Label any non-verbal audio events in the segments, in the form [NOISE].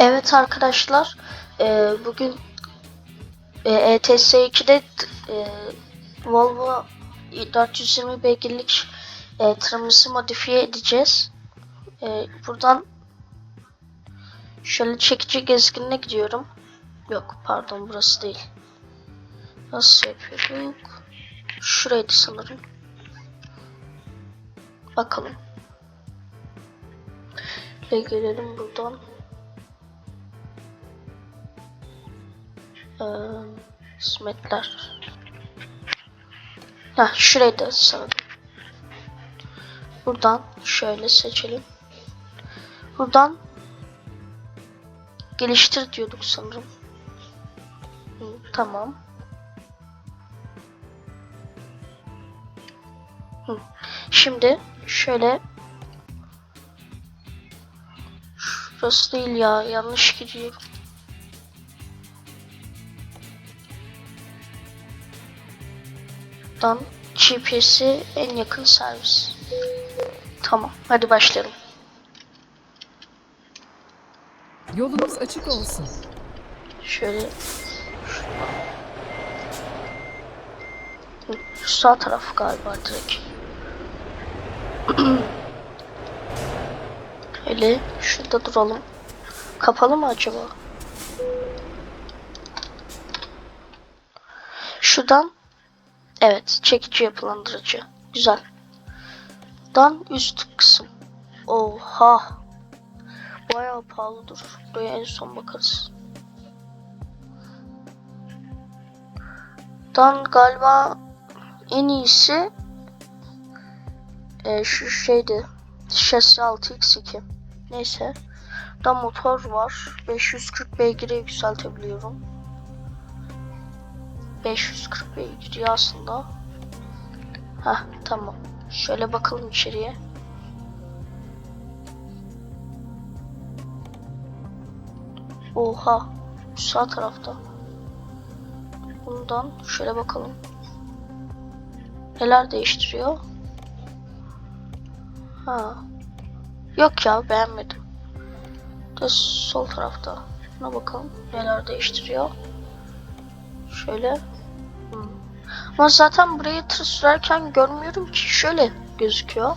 Evet arkadaşlar, e, bugün e, ETS 2'de e, Volvo 420 beygirlik e, tırımızı modifiye edeceğiz. E, buradan şöyle çekici gezginine gidiyorum. Yok pardon burası değil. Nasıl yapıyorduk? Şuraydı sanırım. Bakalım. Ve gelelim buradan. Ee, hizmetler. Ha şurayı da sanırım. Buradan şöyle seçelim. Buradan geliştir diyorduk sanırım. Hı, tamam. Hı. Şimdi şöyle Şurası değil ya yanlış gidiyorum. Dan GPS'i en yakın servis. Tamam hadi başlayalım. Yolunuz açık olsun. Şöyle sağ taraf galiba direkt. [CLEARS THROAT] Öyle şurada duralım. Kapalı mı acaba? Şuradan Evet, çekici yapılandırıcı. Güzel. Dan üst kısım. Oha. Bayağı pahalı durur. Buraya en son bakarız. Dan galiba en iyisi e, şu şeydi. Şasi 6x2. Neyse. Da motor var. 540 beygire yükseltebiliyorum. 540 beygir aslında. Hah tamam. Şöyle bakalım içeriye. Oha. Sağ tarafta. Bundan şöyle bakalım. Neler değiştiriyor? Ha. Yok ya beğenmedim. Da sol tarafta. Buna bakalım. Neler değiştiriyor. Şöyle. Ama zaten burayı tır sürerken görmüyorum ki. Şöyle gözüküyor.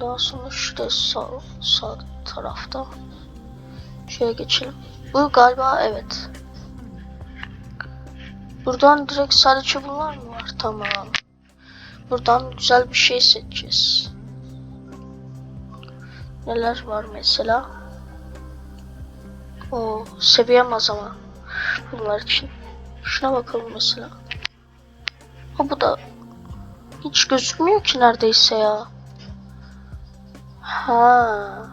Daha sonra şurada sağ, sağ tarafta. Şöyle geçelim. Bu galiba evet. Buradan direkt sadece bunlar mı var? Tamam. Buradan güzel bir şey seçeceğiz. Neler var mesela? O seviyem az ama bunlar için. Şuna bakalım mesela. Ha bu da hiç gözükmüyor ki neredeyse ya. Ha.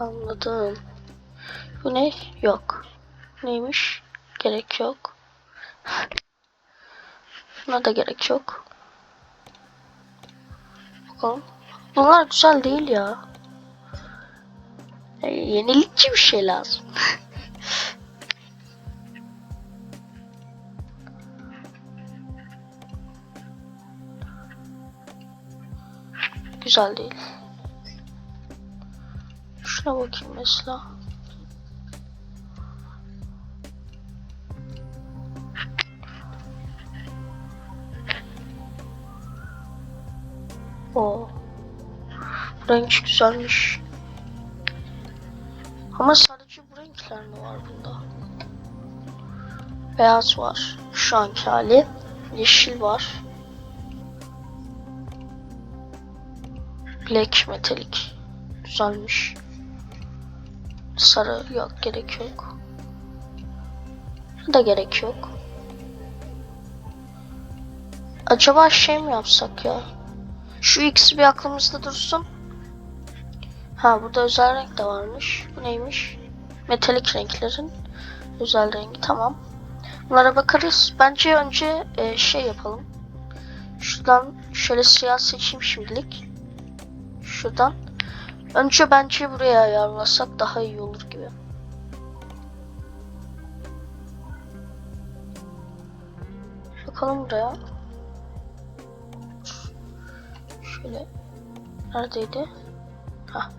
Anladım. Bu ne? Yok. Neymiş? Gerek yok. Buna da gerek yok. Bakalım. Bunlar güzel değil ya. E, yenilikçi bir şey lazım. [LAUGHS] güzel değil. Şuna bakayım mesela. O. Bu renk güzelmiş. Ama sadece bu renkler mi var bunda? Beyaz var. Şu anki hali. Yeşil var. Black metalik. Güzelmiş. Sarı yok gerek yok. Da gerek yok. Acaba şey mi yapsak ya? Şu ikisi bir aklımızda dursun. Ha burada özel renk de varmış. Bu neymiş? Metalik renklerin özel rengi tamam. Bunlara bakarız. Bence önce e, şey yapalım. Şuradan şöyle siyah seçeyim şimdilik şuradan. Önce bence buraya ayarlasak daha iyi olur gibi. Bakalım buraya. Şöyle. Neredeydi? Ha.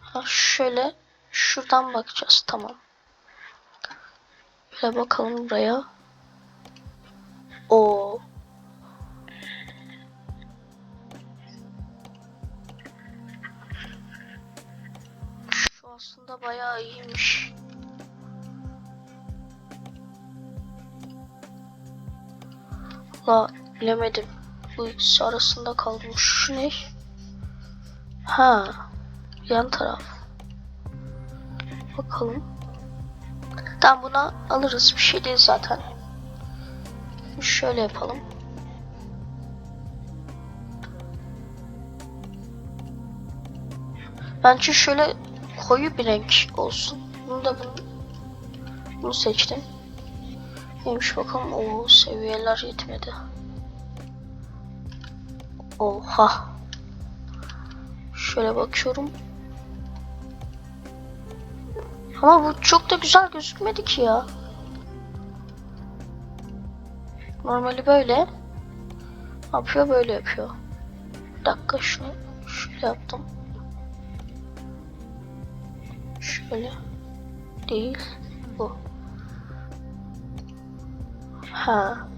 Ha şöyle şuradan bakacağız. Tamam. Böyle bakalım buraya. O. Şu aslında bayağı iyiymiş. La bilemedim. Bu ikisi arasında kaldım. Şu ne? Ha. Yan taraf. Bakalım. Tamam buna alırız. Bir şey değil zaten. Şöyle yapalım. Bence şöyle koyu bir renk olsun. Bunu da bunu, bunu seçtim. Neymiş bakalım. O seviyeler yetmedi. Oha. Şöyle bakıyorum. Ama bu çok da güzel gözükmedi ki ya. Normali böyle. Yapıyor? Böyle yapıyor. Bir dakika şunu şöyle yaptım. Şöyle. Değil. Bu. Ha.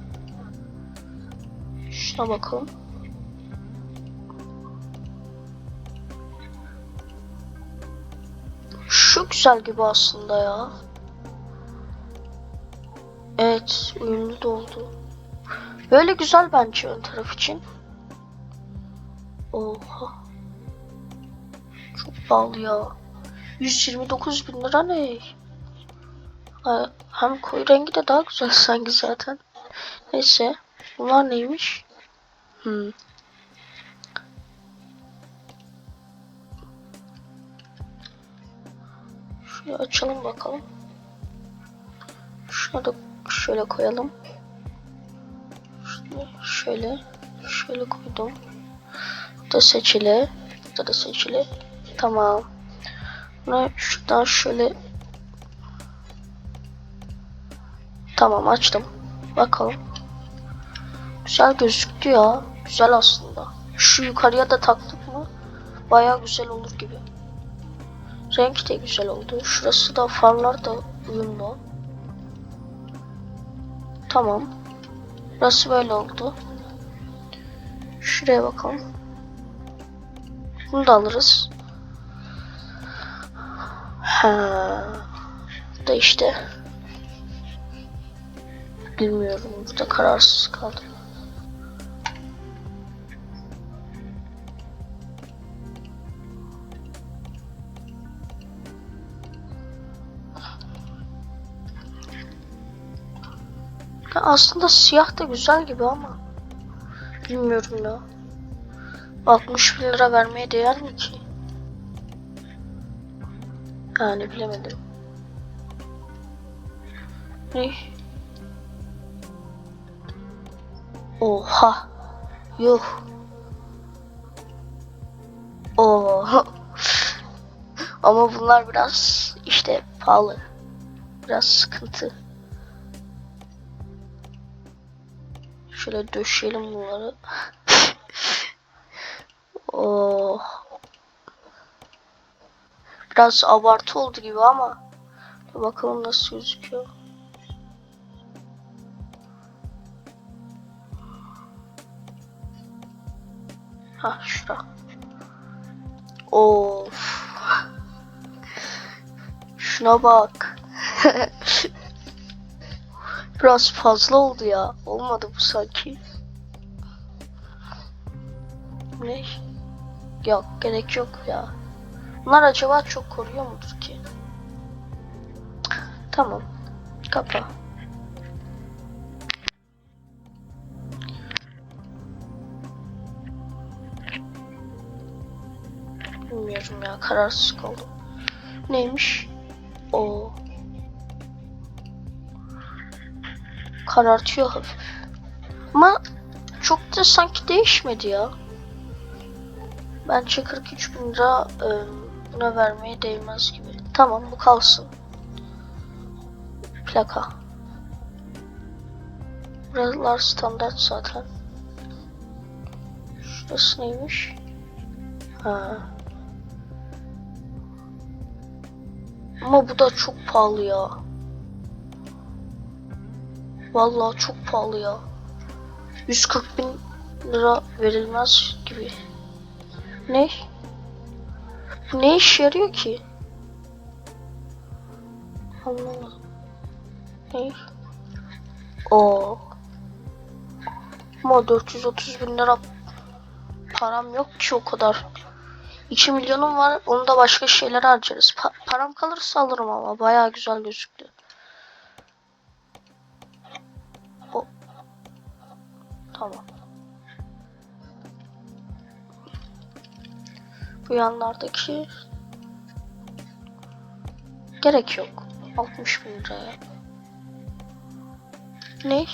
Şuna bakalım. Güzel gibi aslında ya. Evet, uyumlu da oldu. Böyle güzel bence ön taraf için. Oha. Çok pahalı ya. 129 bin lira ne? Hem koyu rengi de daha güzel [LAUGHS] sanki zaten. Neyse. Bunlar neymiş? Hmm. Şunu açalım bakalım. Şunu da şöyle koyalım. Şunu şöyle şöyle koydum. Bu da seçili. Bu da seçili. Tamam. Bunu şuradan şöyle Tamam açtım. Bakalım. Güzel gözüktü ya. Güzel aslında. Şu yukarıya da taktık mı baya güzel olur gibi. Renk de güzel oldu. Şurası da farlar da uyumlu. Tamam. Burası böyle oldu. Şuraya bakalım. Bunu da alırız. Ha. Bu da işte. Bilmiyorum. Burada kararsız kaldım. Ya aslında siyah da güzel gibi ama. Bilmiyorum ya. 60 bin lira vermeye değer mi ki? Yani bilemedim. Ne? Oha. Yuh. Oo. Ama bunlar biraz işte pahalı. Biraz sıkıntı. Şöyle döşeyelim bunları. [LAUGHS] oh. Biraz abartı oldu gibi ama. Bakalım nasıl gözüküyor. Ha şura. Of. Şuna bak. [LAUGHS] Biraz fazla oldu ya. Olmadı bu sanki. Ne? Yok gerek yok ya. Bunlar acaba çok koruyor mudur ki? Tamam. Kapa. Bilmiyorum ya kararsız kaldım. Neymiş? Karartıyor hafif. Ama çok da sanki değişmedi ya. Bence 43 bin lira e, buna vermeye değmez gibi. Tamam bu kalsın. Plaka. Buralar standart zaten. Şurası neymiş? Ha. Ama bu da çok pahalı ya. Vallahi çok pahalı ya. 140 bin lira verilmez gibi. Ne? Bu ne işe yarıyor ki? Anlamadım. Ne? Oo. Ama 430 bin lira param yok ki o kadar. 2 milyonum var. Onu da başka şeyler harcarız. Pa- param kalırsa alırım ama. Bayağı güzel gözüktü. Tamam. Bu yanlardaki gerek yok. 60 bin liraya. Ne?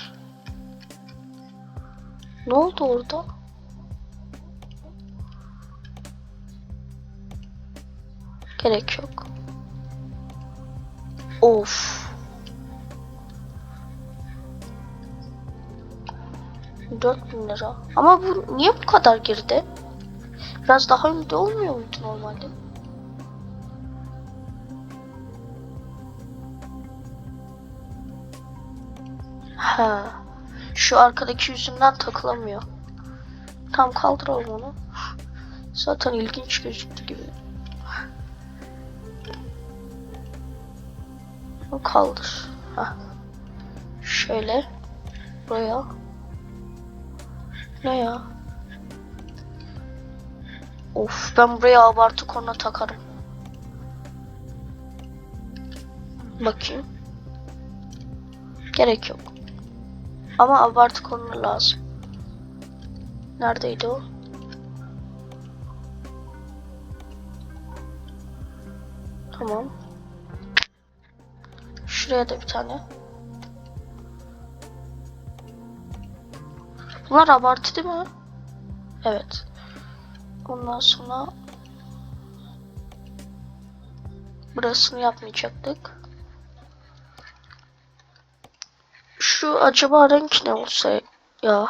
Ne oldu orada? Gerek yok. Of. Dört bin lira. Ama bu niye bu kadar girdi? Biraz daha önde olmuyor muydu normalde? Ha. Şu arkadaki yüzünden takılamıyor. Tam kaldıralım onu. Zaten ilginç gözüktü gibi. Kaldır. Hah. Şöyle. Buraya. Ne ya? Of ben buraya abartı korna takarım. Bakayım. Gerek yok. Ama abartı korna lazım. Neredeydi o? Tamam. Şuraya da bir tane. Bunlar abartı değil mi? Evet. Ondan sonra burasını yapmayacaktık. Şu acaba renk ne olsa ya?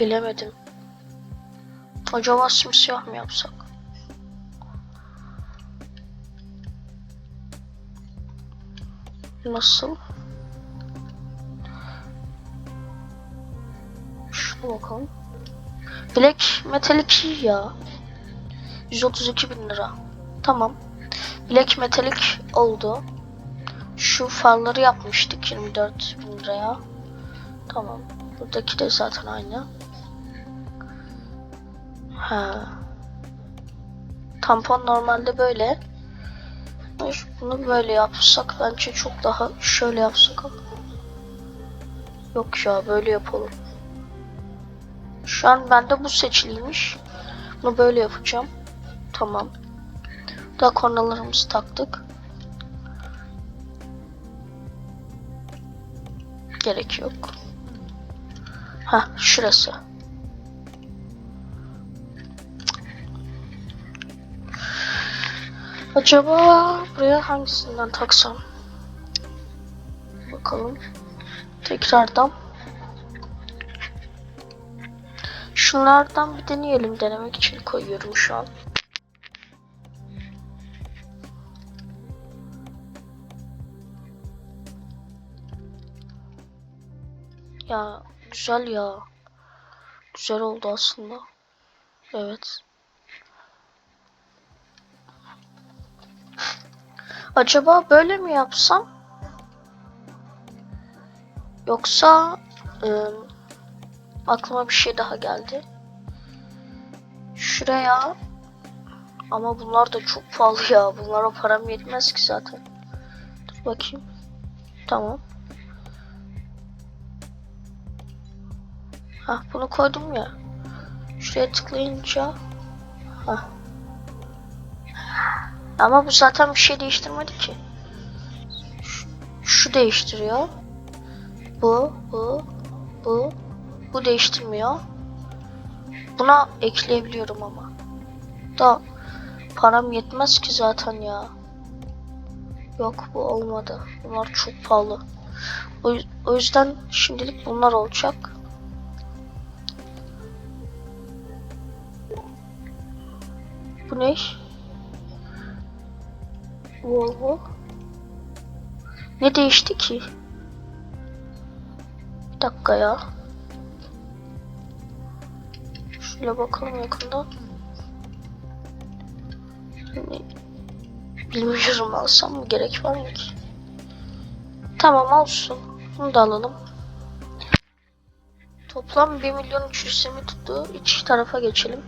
Bilemedim. Acaba simsiyah mı yapsak? Nasıl? Şuna bakalım. Black Metallic iyi ya. 132 bin lira. Tamam. Black Metallic oldu. Şu farları yapmıştık 24 bin liraya. Tamam. Buradaki de zaten aynı. Ha. Tampon normalde böyle. Bunu böyle yapsak bence çok daha şöyle yapsak. Yok ya böyle yapalım. Şu an bende bu seçiliymiş. Bunu böyle yapacağım. Tamam. Daha kornalarımızı taktık. Gerek yok. Ha şurası. Acaba buraya hangisinden taksam? Bakalım. Tekrardan. Şunlardan bir deneyelim. Denemek için koyuyorum şu an. Ya güzel ya. Güzel oldu aslında. Evet. Acaba böyle mi yapsam? Yoksa ıı, aklıma bir şey daha geldi. Şuraya ama bunlar da çok pahalı ya. Bunlara param yetmez ki zaten. Dur bakayım. Tamam. Ha bunu koydum ya. Şuraya tıklayınca ha. Ama bu zaten bir şey değiştirmedi ki. Şu, şu değiştiriyor. Bu, bu, bu, bu değiştirmiyor. Buna ekleyebiliyorum ama. Da param yetmez ki zaten ya. Yok bu olmadı. Bunlar çok pahalı. O, o yüzden şimdilik bunlar olacak. Bu ne? Volvo. Ne değişti ki? Bir dakika ya. Şöyle bakalım yakından. Ne- Bilmiyorum alsam mı gerek var mı ki? Tamam olsun. Bunu da alalım. Toplam 1 milyon 320 tuttu. İç tarafa geçelim.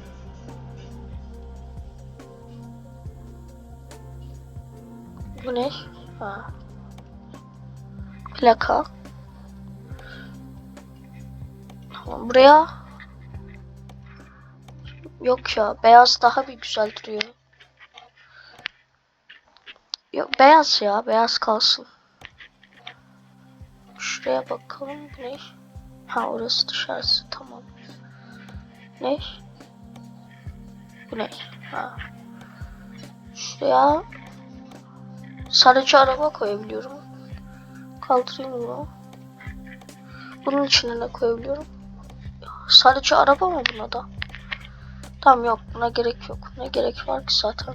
Bu ne? Ha. Plaka. Tamam buraya Yok ya beyaz daha bir güzel duruyor. Yok beyaz ya beyaz kalsın. Şuraya bakalım bu ne? Ha orası dışarısı tamam. Ne? Bu ne? Ha. Şuraya sadece araba koyabiliyorum. Kaldırayım bunu. Bunun içine ne koyabiliyorum? Sadece araba mı buna da? Tamam yok buna gerek yok. Ne gerek var ki zaten.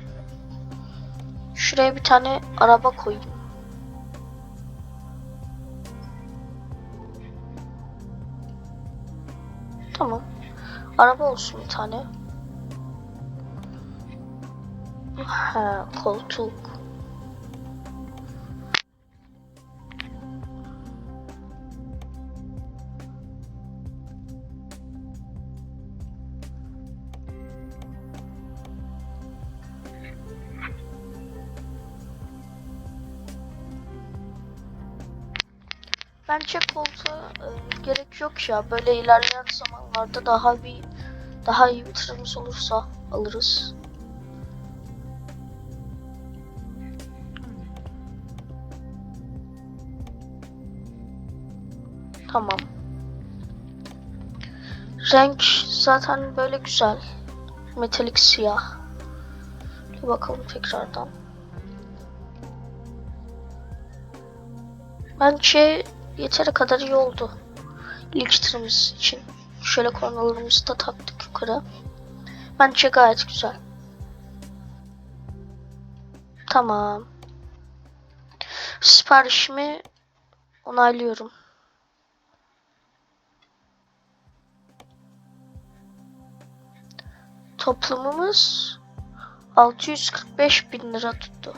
Şuraya bir tane araba koyayım. Tamam. Araba olsun bir tane. Ha, koltuk. Bence koltuğa e, gerek yok ya. Böyle ilerleyen zamanlarda daha bir daha iyi bir tırımız olursa alırız. Tamam. Renk zaten böyle güzel. Metalik siyah. Bir bakalım tekrardan. Bence yeteri kadar iyi oldu. İlk tırımız için. Şöyle kornalarımızı da taktık yukarı. Bence gayet güzel. Tamam. Siparişimi onaylıyorum. Toplamımız 645 bin lira tuttu.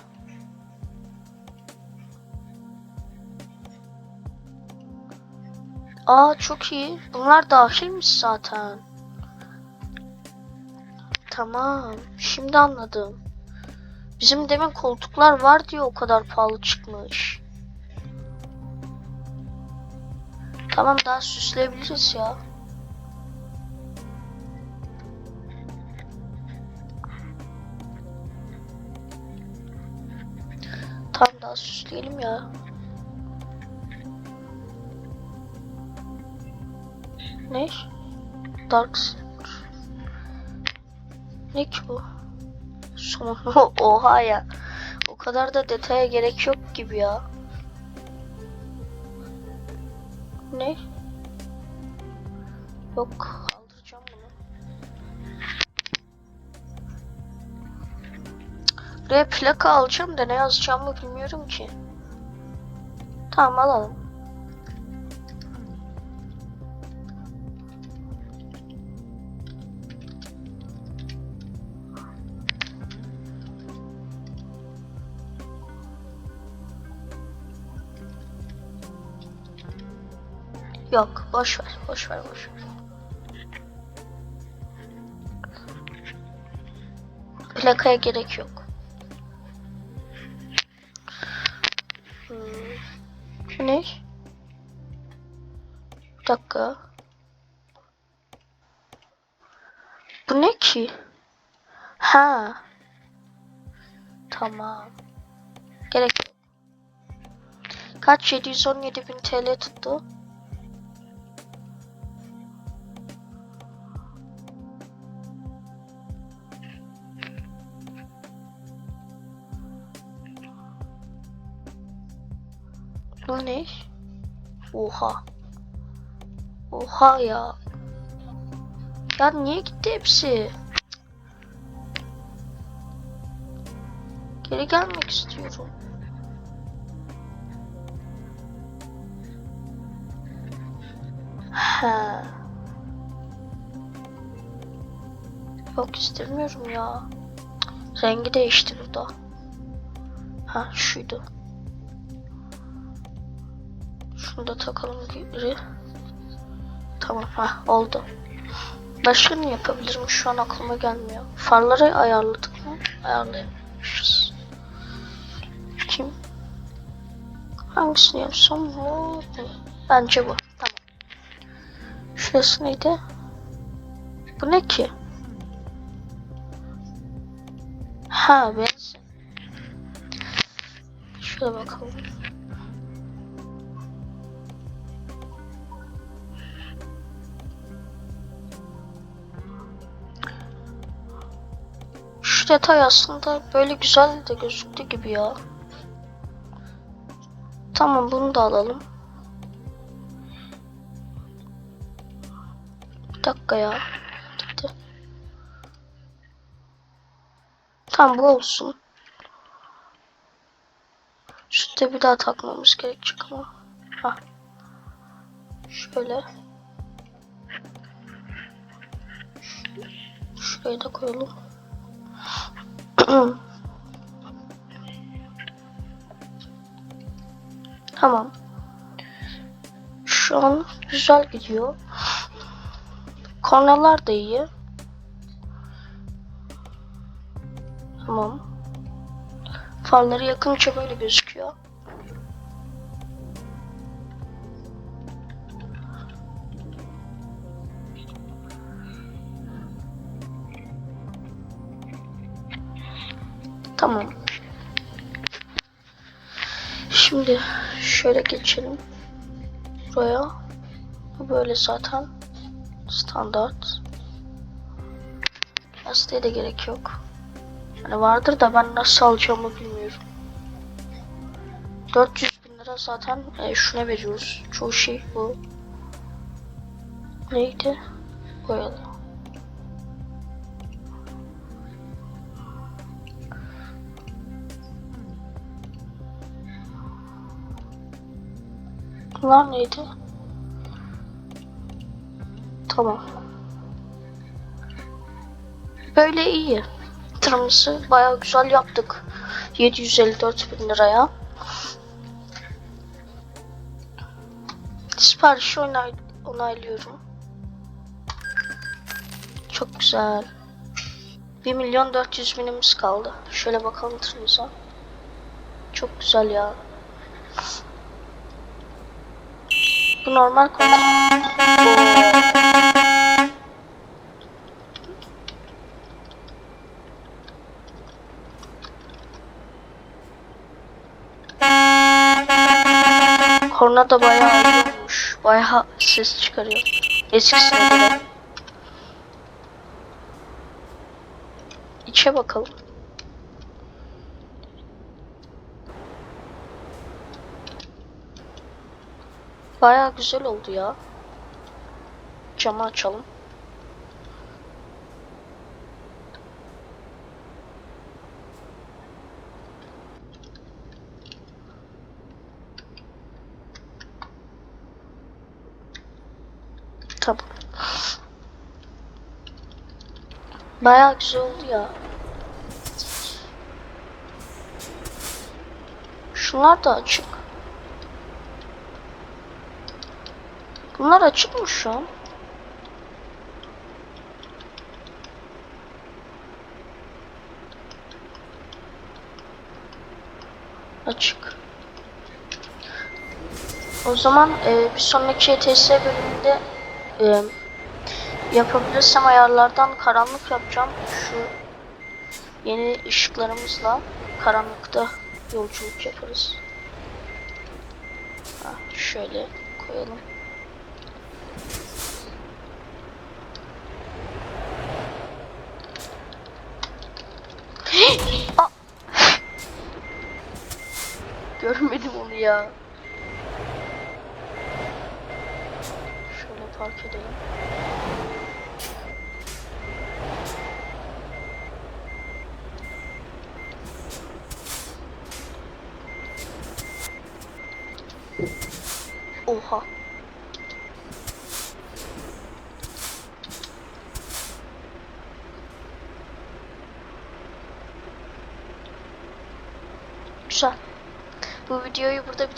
Aa çok iyi. Bunlar dahilmiş zaten. Tamam. Şimdi anladım. Bizim demin koltuklar var diye o kadar pahalı çıkmış. Tamam daha süsleyebiliriz ya. Tamam daha süsleyelim ya. Ne? Dark. Ne ki bu? Sonu [LAUGHS] oha ya. O kadar da detaya gerek yok gibi ya. Ne? Yok kaldıracağım bunu. Buraya plaka alacağım da ne yazacağımı bilmiyorum ki. Tamam alalım. Yok boş ver boş ver boş ver. Plakaya gerek yok. Hmm. Bu ne? Bir dakika. Bu ne ki? Ha. Tamam. Gerek yok. Kaç? 717 bin TL tuttu. Bu ne? Oha. Oha ya. Ya niye gitti hepsi? Geri gelmek istiyorum. He. Yok istemiyorum ya. Rengi değişti burada. Ha şuydu. Şunu da takalım geri. Tamam ha oldu. Başka ne yapabilirim şu an aklıma gelmiyor. Farları ayarladık mı? Ayarlayamamışız. Kim? Hangisini yapsam? Bu. Bence bu. Tamam. Şurası neydi? Bu ne ki? Ha benzin. Şöyle bakalım. Şu detay aslında böyle güzel de gözüktü gibi ya. Tamam bunu da alalım. Bir dakika ya. Gitti. Tamam bu olsun. Şurada bir daha takmamız gerekecek ama. Ha. Şöyle. Şurayı da koyalım. Tamam. Şu an güzel gidiyor. Kornalar da iyi. Tamam. Farları yakınca böyle gözüküyor. Şimdi şöyle geçelim. Buraya. Bu böyle zaten standart. Lastiğe de gerek yok. Yani vardır da ben nasıl alacağımı bilmiyorum. 400 bin lira zaten e, şuna veriyoruz. Çoğu şey bu. Neydi? Boyalı. Bunlar neydi? Tamam. Böyle iyi. Yatırımımızı bayağı güzel yaptık. 754 bin liraya. Siparişi onay onaylıyorum. Çok güzel. 1 milyon 400 binimiz kaldı. Şöyle bakalım tırımıza. Çok güzel ya. Bu normal konu. Korna da bayağı olmuş. Bayağı ses çıkarıyor. Eskisine göre. İçe bakalım. Bayağı güzel oldu ya. Camı açalım. Tamam. Bayağı güzel oldu ya. Şunlar da açık. Bunlar açık mı şu an? Açık. O zaman e, bir sonraki ETS bölümünde e, yapabilirsem ayarlardan karanlık yapacağım. Şu yeni ışıklarımızla karanlıkta yolculuk yaparız. Ha, şöyle koyalım. ya. Şöyle park edelim.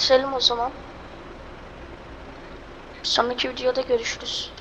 Bitirelim o zaman. Sonraki videoda görüşürüz.